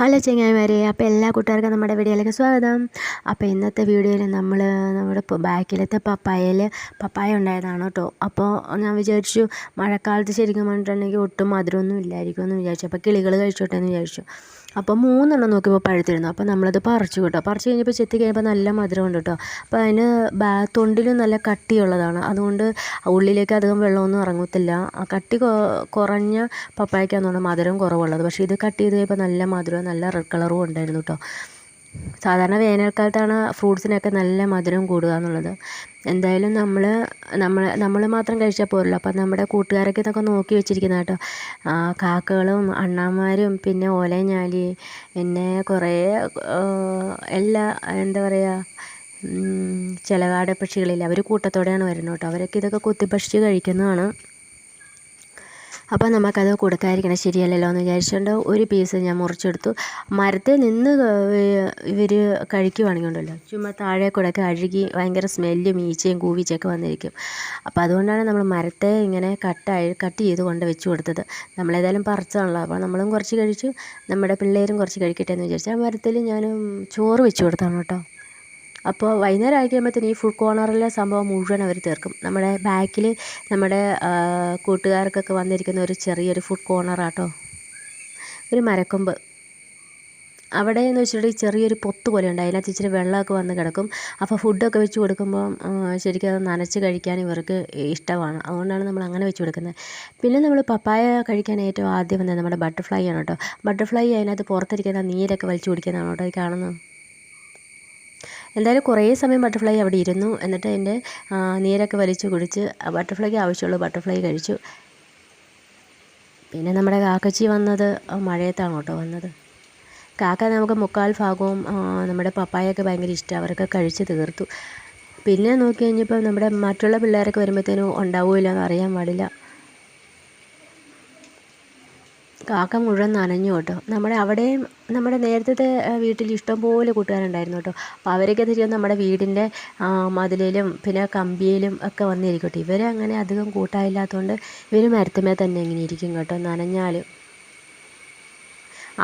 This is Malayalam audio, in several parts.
ഹലോ ചെങ്ങായിമാരെ അപ്പോൾ എല്ലാ കൂട്ടുകാർക്കും നമ്മുടെ വീഡിയോയിലേക്ക് സ്വാഗതം. അപ്പോൾ ഇന്നത്തെ വീഡിയോയിൽ നമ്മൾ നമ്മുടെ ബാക്കിലത്തെ പപ്പായയിൽ പപ്പായ ഉണ്ടായതാണ് കേട്ടോ. അപ്പോൾ ഞാൻ വിചാരിച്ചു മഴക്കാലത്ത് ശരിക്കും പറഞ്ഞിട്ടുണ്ടെങ്കിൽ ഒട്ടും മധുരമൊന്നും ഇല്ലായിരിക്കും എന്ന് വിചാരിച്ചു. അപ്പോൾ കിളികൾ കഴിച്ചോട്ടെ എന്ന് വിചാരിച്ചു. അപ്പോൾ മൂന്നെണ്ണം നോക്കിയപ്പോൾ പഴുത്തിരുന്നു. അപ്പോൾ നമ്മളത് പറിച്ചു കേട്ടോ. പറിച്ചു കഴിഞ്ഞപ്പോൾ ചെത്തി കഴിഞ്ഞപ്പോൾ നല്ല മധുരമുണ്ട് കേട്ടോ. അപ്പോൾ അതിന് ബാ തൊണ്ടിലും നല്ല കട്ടിയുള്ളതാണ്. അതുകൊണ്ട് ഉള്ളിലേക്ക് അധികം വെള്ളമൊന്നും ഇറങ്ങത്തില്ല. കട്ടി കുറഞ്ഞ പപ്പായക്കാണെന്നുണ്ട് മധുരം കുറവുള്ളത്. പക്ഷേ ഇത് കട്ട് ചെയ്ത് കഴിയുമ്പോൾ നല്ല മധുരവും നല്ല റെഡ് കളറും ഉണ്ടായിരുന്നു കേട്ടോ. സാധാരണ വേനൽക്കാലത്താണ് ഫ്രൂട്ട്സിനൊക്കെ നല്ല മധുരം കൂടുക എന്നുള്ളത്. എന്തായാലും നമ്മൾ നമ്മൾ നമ്മൾ മാത്രം കഴിച്ചാൽ പോരല്ലോ. അപ്പം നമ്മുടെ കൂട്ടുകാരൊക്കെ ഇതൊക്കെ നോക്കി വെച്ചിരിക്കുന്ന കേട്ടോ. കാക്കകളും അണ്ണാന്മാരും പിന്നെ ഓലഞ്ഞാലി പിന്നെ കുറേ എല്ലാ എന്താ പറയുക ചിലവാട പക്ഷികളില്ല അവർ കൂട്ടത്തോടെയാണ് വരുന്നത് കേട്ടോ. അവരൊക്കെ ഇതൊക്കെ കുത്തിഭക്ഷിച്ച് കഴിക്കുന്നതാണ്. അപ്പോൾ നമുക്കത് കൊടുക്കാതിരിക്കണം ശരിയല്ലല്ലോ എന്ന് വിചാരിച്ചുകൊണ്ട് ഒരു പീസ് ഞാൻ മുറിച്ചെടുത്തു. മരത്തിൽ നിന്ന് ഇവർ കഴിക്കുവാണെങ്കിൽ ഉണ്ടല്ലോ ചുമ്മാ താഴെ കൂടെയൊക്കെ അഴുകി ഭയങ്കര സ്മെല്ലും ഈച്ചയും കൂവിച്ചൊക്കെ വന്നിരിക്കും. അപ്പോൾ അതുകൊണ്ടാണ് നമ്മൾ മരത്തെ ഇങ്ങനെ കട്ടായി കട്ട് ചെയ്ത് കൊണ്ട് വെച്ച് കൊടുത്തത്. നമ്മളേതായാലും പറിച്ചാണല്ലോ അപ്പോൾ നമ്മളും കുറച്ച് കഴിച്ചു നമ്മുടെ പിള്ളേരും കുറച്ച് കഴിക്കട്ടെ എന്ന് വിചാരിച്ചു. ആ മരത്തിൽ ഞാൻ ചോറ് വെച്ച് കൊടുത്താണ് കേട്ടോ. അപ്പോൾ വൈകുന്നേരം ആയി കഴിയുമ്പോഴത്തേന് ഈ ഫുഡ് കോർണറിലെ സംഭവം മുഴുവൻ അവർ തീർക്കും. നമ്മുടെ ബാക്കിൽ നമ്മുടെ കൂട്ടുകാർക്കൊക്കെ വന്നിരിക്കുന്ന ഒരു ചെറിയൊരു ഫുഡ് കോർണറാട്ടോ ഒരു മരക്കൊമ്പ്. അവിടെ എന്ന് വെച്ചിട്ടുണ്ടെങ്കിൽ ചെറിയൊരു പൊത്ത് പോലെ ഉണ്ട്. അതിനകത്ത് ഇച്ചിരി വെള്ളമൊക്കെ വന്ന് കിടക്കും. അപ്പോൾ ഫുഡൊക്കെ വെച്ച് കൊടുക്കുമ്പോൾ ശരിക്കും അത് നനച്ച് കഴിക്കാൻ ഇവർക്ക് ഇഷ്ടമാണ്. അതുകൊണ്ടാണ് നമ്മൾ അങ്ങനെ വെച്ച് കൊടുക്കുന്നത്. പിന്നെ നമ്മൾ പപ്പായ കഴിക്കാൻ ഏറ്റവും ആദ്യം വന്നത് നമ്മുടെ ബട്ടർഫ്ലൈ ആണ് കേട്ടോ. ബട്ടർഫ്ലൈ അതിനകത്ത് പുറത്തിരിക്കുന്ന നീരൊക്കെ വലിച്ചു കുടിക്കുന്നതാണ് കേട്ടോ ഈ കാണുന്നത്? എന്തായാലും കുറേ സമയം ബട്ടർഫ്ലൈ അവിടെ ഇരുന്നു. എന്നിട്ട് അതിന്റെ നീരൊക്കെ വലിച്ചു കുടിച്ച് ബട്ടർഫ്ലൈക്ക് ആവശ്യമുള്ള ബട്ടർഫ്ലൈ കഴിച്ചു. പിന്നെ നമ്മുടെ കാക്കച്ചി വന്നത് മഴയത്താണ് കേട്ടോ വന്നത്. കാക്ക നമുക്ക് മുക്കാൽ ഭാഗവും നമ്മുടെ പപ്പായൊക്കെ ഭയങ്കര ഇഷ്ടമാണ് അവരൊക്കെ കഴിച്ച് തീർത്തു. പിന്നെ നോക്കി കഴിഞ്ഞപ്പോൾ നമ്മുടെ മറ്റുള്ള പിള്ളേരൊക്കെ വരുമ്പോഴത്തേനും ഉണ്ടാവില്ല എന്ന് അറിയാൻ പാടില്ല. കാക്ക മുഴുവൻ നനഞ്ഞു കേട്ടോ. നമ്മുടെ അവിടെയും നമ്മുടെ നേരത്തെ വീട്ടിൽ ഇഷ്ടംപോലെ കൂട്ടുകാരുണ്ടായിരുന്നു കേട്ടോ. അപ്പോൾ അവരൊക്കെ തിരികെ നമ്മുടെ വീടിന്റെ മതിലിലും പിന്നെ കമ്പിയിലും ഒക്കെ വന്നിരിക്കട്ടെ കേട്ടോ. അങ്ങനെ അധികം കൂട്ടായില്ലാത്തതുകൊണ്ട് ഇവർ മരത്തുമേ തന്നെ ഇങ്ങനെ ഇരിക്കും കേട്ടോ നനഞ്ഞാലും.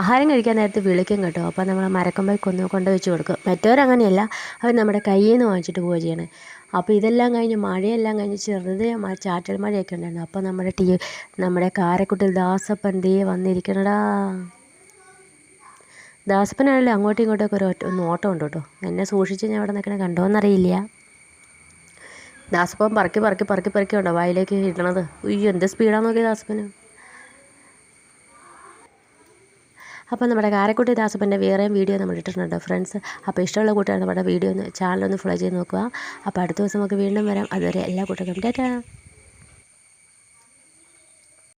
ആഹാരം കഴിക്കാൻ നേരത്ത് വിളിക്കും കേട്ടോ. അപ്പോൾ നമ്മൾ മരക്കൊമ്പിൽ കൊന്നു കൊണ്ട് വെച്ച് കൊടുക്കും. മറ്റവരങ്ങനെയല്ല. അവർ നമ്മുടെ കയ്യിൽ നിന്ന് വാങ്ങിച്ചിട്ട് പോവുക ചെയ്യണേ അപ്പോൾ ഇതെല്ലാം കഴിഞ്ഞ് മഴയെല്ലാം കഴിഞ്ഞ് ചെറുതേ ചാറ്റൽ മഴയൊക്കെ ഉണ്ടായിരുന്നു. അപ്പോൾ നമ്മുടെ ടീ നമ്മുടെ കാരക്കുട്ടിൽ ദാസപ്പൻ ദേ വന്നിരിക്കണടാ. ദാസപ്പനാണല്ലോ അങ്ങോട്ടും ഇങ്ങോട്ടൊക്കെ ഒരു ഒറ്റ നോട്ടം ഉണ്ട് കേട്ടോ. എന്നെ സൂക്ഷിച്ച് ഞാൻ അവിടെ നിൽക്കണേ കണ്ടോന്നറിയില്ല. ദാസപ്പൻ പറക്കി പറക്കി പറക്കി പറക്കി ഉണ്ടോ വായിലേക്ക് ഇടണത്? ഉയ്യോ എന്ത് സ്പീഡാണെന്ന് നോക്കിയ ദാസപ്പന്. അപ്പോൾ നമ്മുടെ കാരക്കുട്ടി ദാസപ്പന്റെ വേറെയും വീഡിയോ നമ്മൾ ഇട്ടിട്ടുണ്ട് ഫ്രണ്ട്സ്. അപ്പോൾ ഇഷ്ടമുള്ള കൂട്ടുകാർ നമ്മുടെ വീഡിയോ ഒന്ന് ചാനലൊന്ന് ഫോളോ ചെയ്ത് നോക്കുക. അപ്പോൾ അടുത്ത ദിവസം നമുക്ക് വീണ്ടും വരാം. അതുവരെ എല്ലാ കൂട്ടുകാർക്കും ടാറ്റാ.